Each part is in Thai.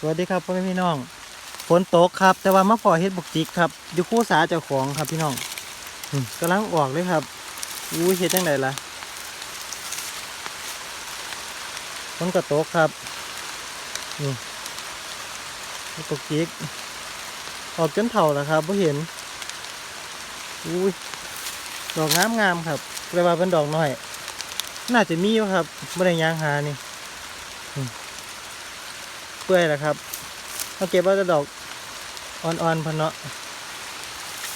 สวัสดีครับพ่อแม่พี่น้องฝนตกครับ แต่ว่ามาพอเฮ็ดบุกจิกครับอยู่คู่สาเจ้าของครับพี่น้องอืมกำลังออกเลยครับอู้ยเฮ็ดจังไดล่ะฝนก็ตกครับนี่บุกจิกออกจนเถ่าแล้วครับไ่เห็นอู้ดอกงามงามๆครับเรียกว่าเป็นดอกน้อย น่าจะมีอยู่ครับไม่ได้ยางหานี่ เปื่อยแล้วครับมาเก็บว่าจะดอกอ่อนๆพะเนาะ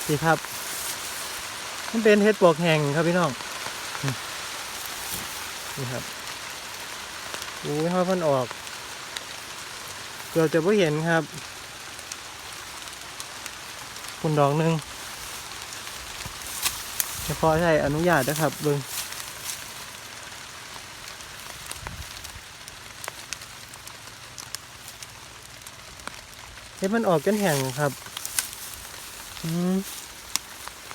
สิครับ มันเป็นเห็ดปวกแห้งครับพี่น้องนี่ครับโอ้ยห้อยพันออก เกือบจะไม่เห็นครับคุณดอกหนึ่งเฉพาะใช่อนุญาตนะครับเบิ้ง เห็ดมันออกจนแห้งครับอืม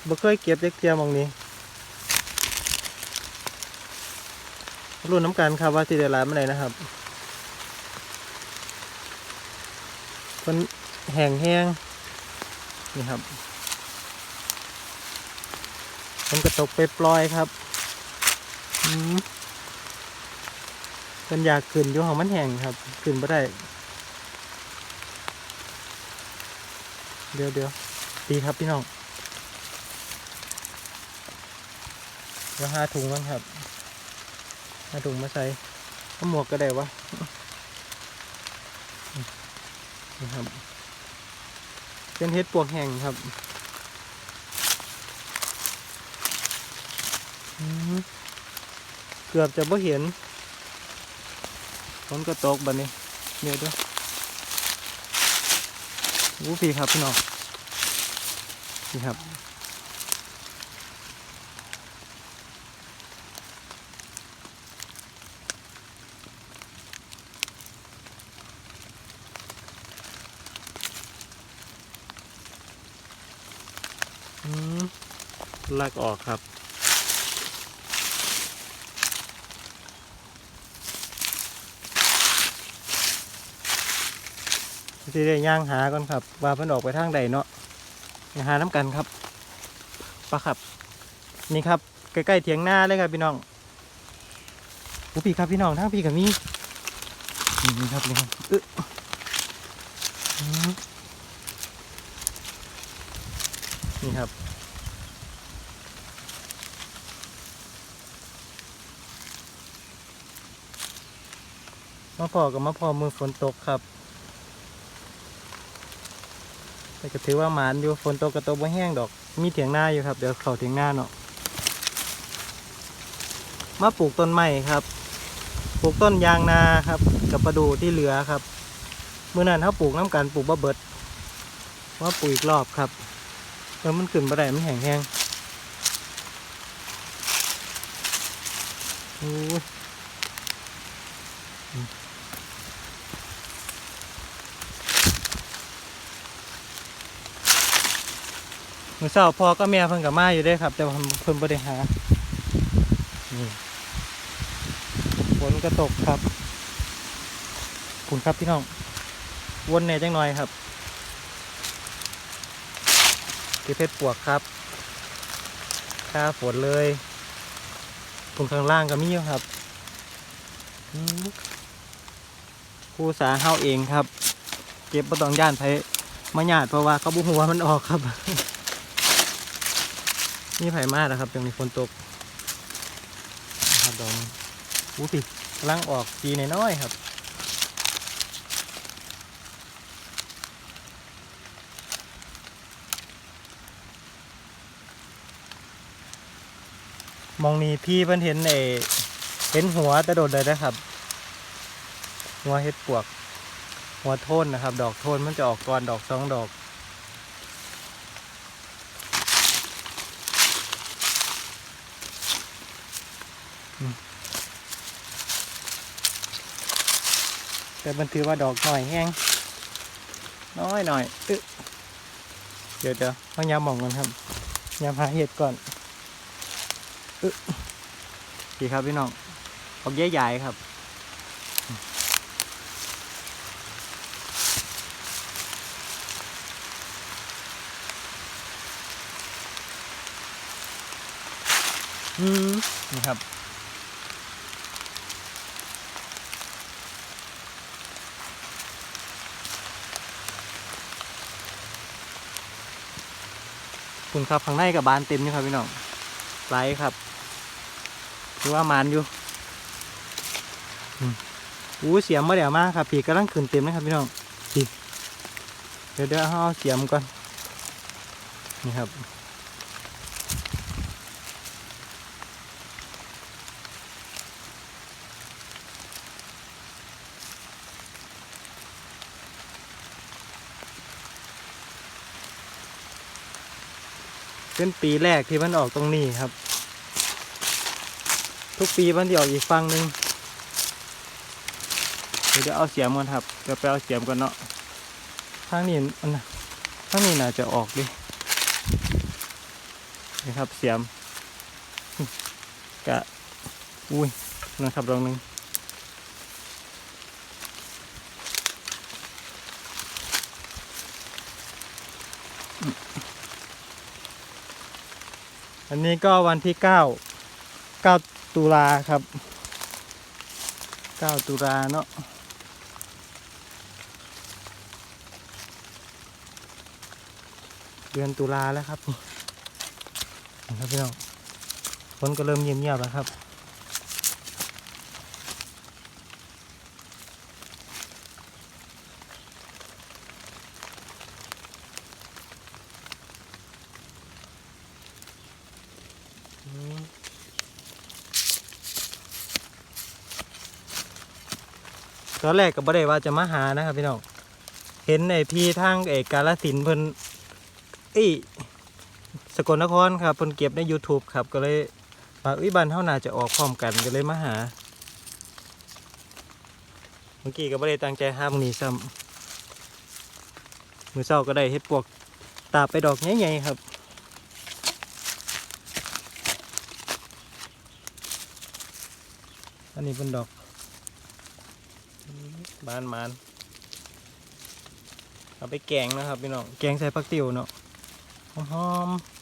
บ่เคยเก็บเล็กเทียมองนี้รุ่นน้ำกันครับว่าสิได้หลายเมื่อไหร่นะครับมันแห้งแห้งนี่ครับมันกระตกไปปล่อยครับอืมเป็นอยากขึ้นอยู่ของมันแห้งครับ ขึ้นไม่ได้ เดี๋ยวเดี๋ยวดีครับพี่น้องเดี๋ยวหาถุงมันครับหาถุงมาใส่เอาหมวกก็ได้วะนี่ครับ เป็นเฮ็ดปวกแห้งครับเกือบจะไม่เห็นฝนก็ตกบัดนี้เดี๋ยวดี๋ย ววูปีครับพี่น้องนี่ครับลากออกครับ ที่ได้ย่างหาก่อนครับ ว่าเพิ่นออกไปทางใดเนาะหาน้ำกันครับปะครับ นี่ครับใกล้ๆเถียงหน้าเลยครับพี่น้องโอ้พี่ครับพี่น้องทางพี่กับมีนี่ครับนี่ครับอึ๊ะอืมนี่ครับมาพอกับมาพอมือฝนตกครับ แต่ก็ถือว่าหมานอยู่ฝนตกกระตกบ่แห้งดอก มีเถียงหน้าอยู่ครับเดี๋ยวเขาเถียงหน้าเนาะมาปลูกต้นไม้ครับ ปลูกต้นยางนาครับ กับประดูที่เหลือครับเมื่อนั้นเขาปลูกน้ำกันปลูกบะเบิดว่าปลูกอีกรอบครับเออมันขึ้นบ่ได้มันแห้งแห้งโอ้ย มื่อเช้าพ่อก็แม่เพิ่นกับมาอยู่ด้ครับ แต่เพิ่นบ่ได้หานี่ฝนก็ตกครับขอบคุณครับพี่น้อง วนแน่จังหน่อยครับเก็บเพชรปวกครับค่าฝนเลยตรงข้างล่างก็มีอยู่ครับอืมครูสาเฮาเองครับ เก็บบ่ต้องย่านไผมาหยาดเพราะว่าเขาบุหัวมันออกครับ นี่ไผ่มากนะครับจังมีฝนตกครับดองอู้ปิกำลังออกจีนน้อยๆครับมองนี่พี่เพิ่นเห็นเอเห็นหัวแต่โดดเลยนะครับ หัวเห็ดปวก หัวโทนนะครับ ดอกโทนมันจะออกก่อนดอกสองดอก แต่มันถือว่าดอกหน่อยแห้งน้อยหน่อยเดี๋ยวเดี๋ยวต้องยามมองก่อนครับยามหาเห็ดก่อนอึพี่ครับพี่น้องออกใหญ่ครับอืมนี่ครับ คุณครับข้างในกับบานเต็มนี่ครับพี่น้องไหลครับถือว่ามานอยู่อู้เสียมมาเดี๋ยวมากครับปีกกำลังขึ้นเต็มนะครับพี่น้องปีเดี๋ยวเดี๋ยวเอาเสียมก่อนนี่ครับ เป็นปีแรกที่มันออกตรงนี้ครับ ทุกปีมันจะออกอีกฝั่งหนึ่งเดี๋ยวเอาเสียมก่อนครับเดี๋ยวไปเอาเสียมก่อนเนาะทางนี้อันน่างนี้น่าจะออกดินี่ครับเสียมกะอุ้ยนะครับรองหนึ่งอั อันนี้ก็วันที่เก้าเก้าตุลาครับเก้าตุลาเนาะเดือนตุลาแล้วครับนี่นะครับพี่น้องฝนก็เริ่มเงียบๆแล้วครับ ตอนแรกก็บ่ได้ว่าจะมาหานะครับพี่น้อง เห็นไอพี่ทางไอกกาลสินธุ์เพิ่นเอ้ยสกลนครครับเพิ่นเก็บใน YouTube ครับ ก็เลยว่าอุ้ยบ้านเฮานาจะออกพร้อมกันก็เลยมาหา เมื่อกี้ก็บ่ได้ตั้งใจหามนี้ซ้ำมือเช้าก็ได้เฮ็ดปวกตาไปดอกใหญ่ๆครับ อันนี้เป็นดอกบานมันเอาไปแกงนะครับพี่น้องแกงใส่ผักติ๋วเนาะหอมๆ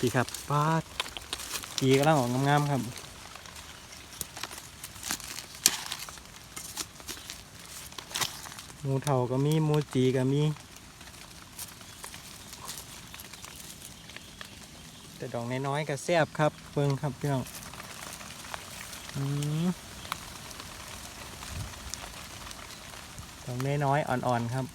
ดีครับปาดดีกำลังออกงามๆครับหมูเถาก็มีหมูจีก็มี แต่ดอกน้อยๆก็แซ่บครับเบิ่งครับพี่น้องอืมดอกน้อยๆอ่อนๆครับ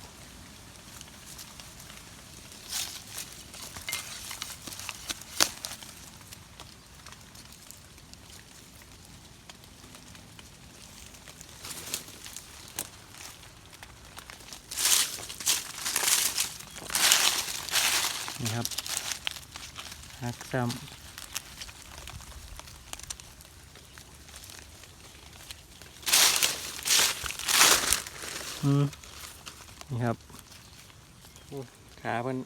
นี่ครับ หักซ้ำอืมนี่ครับขาเพิ่น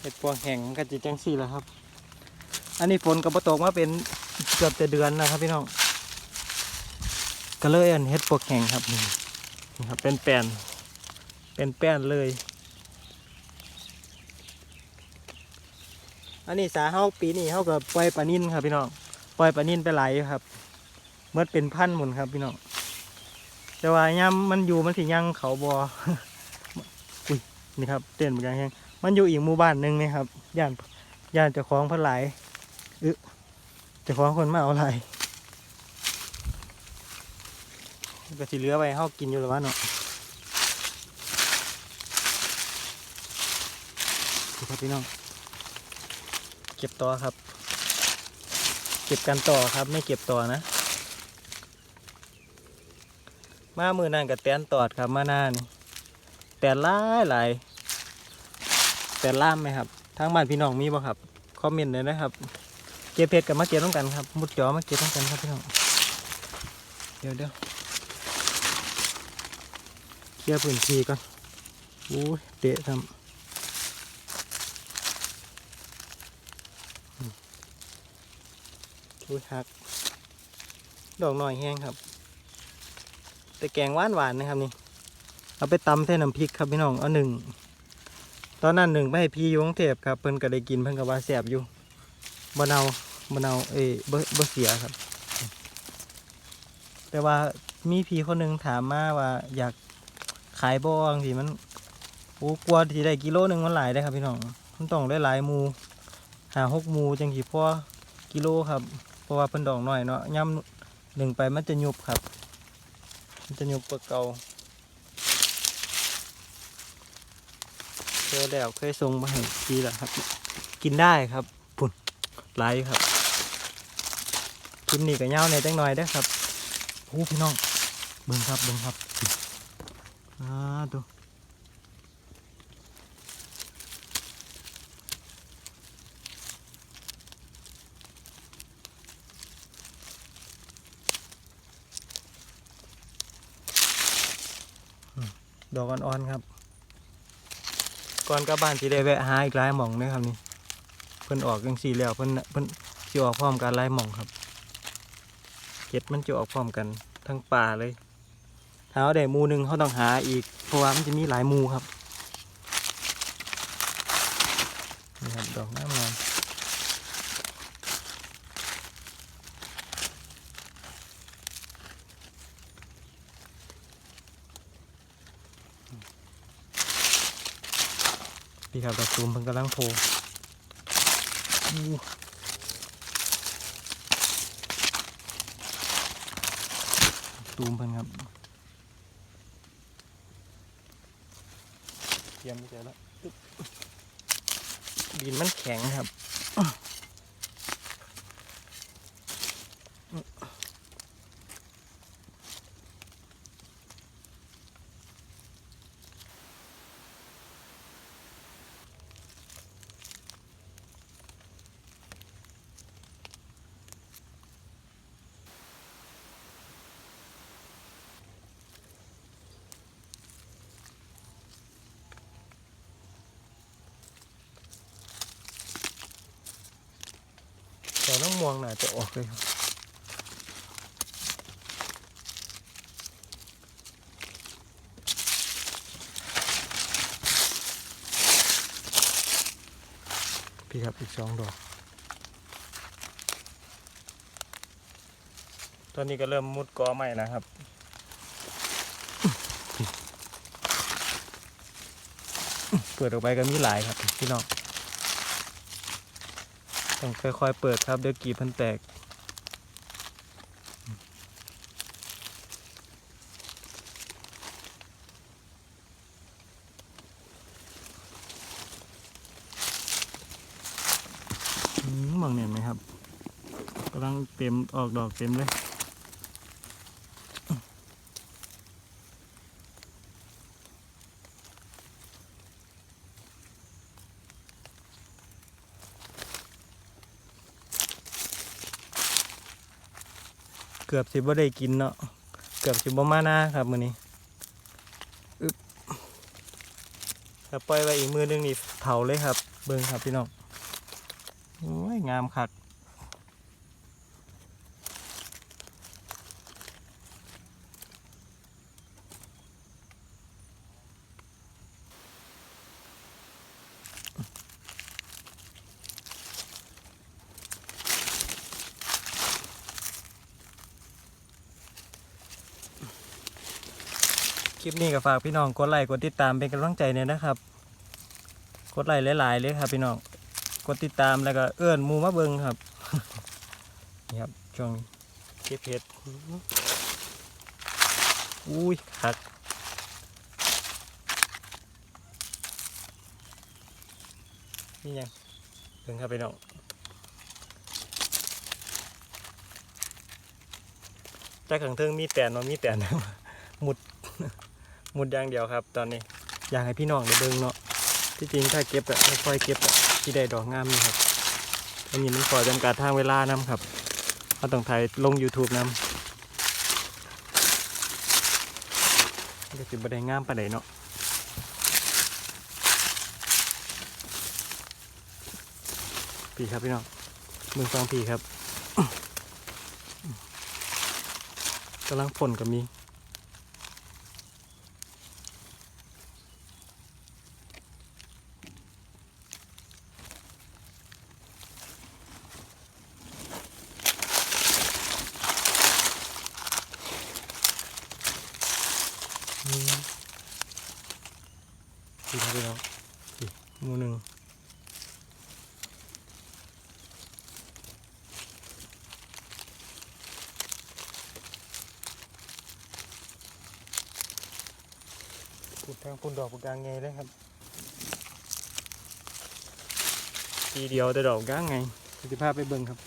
เห็ดปวงแห้งมันก็จิจังสี่แล้วครับ อันนี้ฝนกับตกมาเป็นเกือบจะเดือนนะครับพี่น้องก็เลยอันเห็ดปวกแห้งครับนี่นี่ครับเป็นแป้นเป็นแป้นเลย อันนี้สาเฮาปีนี้เฮาก็ปล่อยปลานิ่นครับพี่น้องปล่อยปลานิ่นไปไหลายครับเมื่อเป็นพันหมุนครับพี่น้องแต่ว่าย่ำมันอยู่มันสิยังเขาบออุ้ยนี่ครับเต้นเหมือนกันแฮงมันอยู่อีกหมู่บ้านหนึ่งนี่ครับย่านย่านเจ้าของพันหลายอึเจ้าของคนมาเอาหลายก็สิเหลือไว้เฮากินอยู่หรือวะเนาะครับพี่น้อง ก็บต่อครับ เก็บกันต่อครับ ไม่เก็บต่อนะ มามือนั่นกับแตนตอดครับมาหน้านี่แตนหลายหลายแตนล่ามไหมครับทางบ้านพี่น้องมีบ่ครับคอมเมนต์เลยนะครับ เก็บเพชรกับมาเก็บต้องกันครับ มุดจอมาเก็บต้องกันครับพี่น้อง เดี๋ยวเดี๋ยวเคลียร์พื้นที่ก่อนอู้ยเตะทำ อุ้ยฮัก ดอกหน่อยแห้งครับ แต่แกงหวานหวานนะครับนี่ เอาไปตำเส้นน้ำพริกครับพี่น้องเอาหนึ่ง ตอนนั้นหนึ่งไปให้พี่อยงเทพครับ เพิ่นก็ได้กินเพิ่นก็ว่าแซ่บอยู่บ่เนาบ่เนาเอ้ยบ่บ่เสียครับ แต่ว่ามีพี่คนหนึ่งถามมาว่าอยากขายบ่บางทีมันโอ้กลัวที่ได้กิโลหนึ่งมันหลายได้ครับพี่น้องมันต้องได้หลายมูหาหกมูจังสิพอกิโลครับ ราะว่าเพิ่นดอกน้อยเนาะย่ำหนึ่งไปมันจะยุบครับ มันจะยุบกว่าเก่าเคยแล้วเคยส่งมาให้พี่แล้วครับ กินได้ครับปุ่นหลครับคลิปนี้ก็ยาในอยจังหน่อยได้ครับโอ้พี่น้องเบิ่งครับเบิ่งครับอ่าดู ดอกอ่อนๆครับ ก่อนกลับบ้านที่ได้แวะหาอีกหลายหม่องนะครับนี่เพิ่นออกจังสี่แล้วเพิ่นเพิ่นสิออกพร้อมกันหลายหม่องครับเก็ดมันจะออกพร้อมกันทั้งป่าเลยถ้าเอาได้มูหนึ่งเขาต้องหาอีกเพราะว่ามันจะมีหลายมูครับนี่ครับดอกน้ำงาม พี่ครับตะซูมเพิ่งกำลังโผล่ตูมเพิ่นครับเตรียมไปเจอแล้วดินมันแข็งครับ แต่ต้องมองหน่าจะออกเลยครับพี่ครับอีกสองดอก ตอนนี้ก็เริ่มมุดกอใหม่นะครับเปิดออกไปก็มีหลายครับพี่น้อง ต้องค่อยๆเปิดครับเดี๋ยวกีบมันแตก มองเห็นไหมครับกำลังเต็มออกดอกเต็มเลย กือบสิบ่ได้กินเนาะเกือบสิบ่มาหน้าครับมื้อนี้อึบถ้าปล่อยไว้อีกมือนึงนี่เผาเลยครับ เบิ่งครับพี่น้องโอ้ยงามคัก ลิปนี้ก็ฝากพี่น้องกดไลค์กดติดตามเป็นกำลังใจเนี่ยนะครับ กดไลค์หลาย ๆ เลยครับ พี่น้องกดติดตามแล้วก็เอื้อนมูมาเบิงครับนี่ครับช่วงเก็บเห็ดอุ้ยคักนี่ยังเบิ่งครับพี่น้องจากขังเทิงมีแตนมามีแตนหมุด มุดอย่างเดียวครับ ตอนนี้อยากให้พี่น้องได้เบิ่งเนาะที่จริงถ้าเก็บอะค่อยๆเก็บอะที่ได้ดอกงามนี่ครับอันนี้มันขอจำกัดทางเวลานํครับเราต้องถ่ายลง YouTube นํเดี๋ยวสิบ่ได้งามปานใดเนาะพี่ครับพี่น้องมือฟังพี่ครับกำลังฝนก็มี ปุ่น ทางปุ่นดอกปกกลางไงเลยครับ ทีเดียวแต่ดอกกลางไงสิภาพไปเบิ่งครับ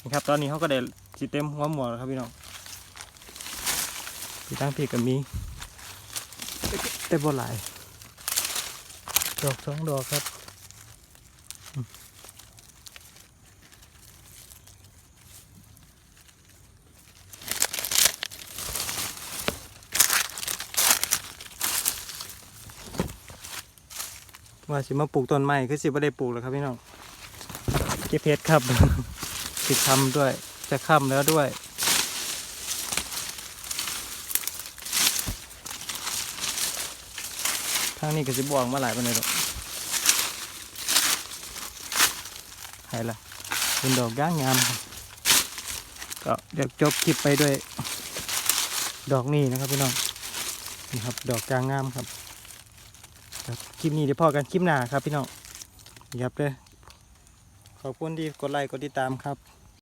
นี่ครับ ตอนนี้เขาก็ได้สีเต็มหัวหมวกแล้วครับพี่น้องที่ตั้งพีกับมีแต่บ่หลายดอกสองดอกครับ ว่าสิมาปลูกต้นไม้คือสิบ่ได้ปลูกแล้วครับพี่น้องเก็บเพชรครับสิคำด้วย จะค่ำแล้วด้วยทางนี้ก็สิบวงมาหลายปานใดดอกไหนล่ะเป็นดอกย่างงาม ก็เดี๋ยวจบคลิปไปด้วย ดอกนี้นะครับพี่น้อง นี่ครับ ดอกจางงามครับ คลิปนี้เดี๋ยวพอกันคลิปหน้าครับพี่น้องนี่ครับเลยขอบคุณที่กดไลค์กดติดตามครับ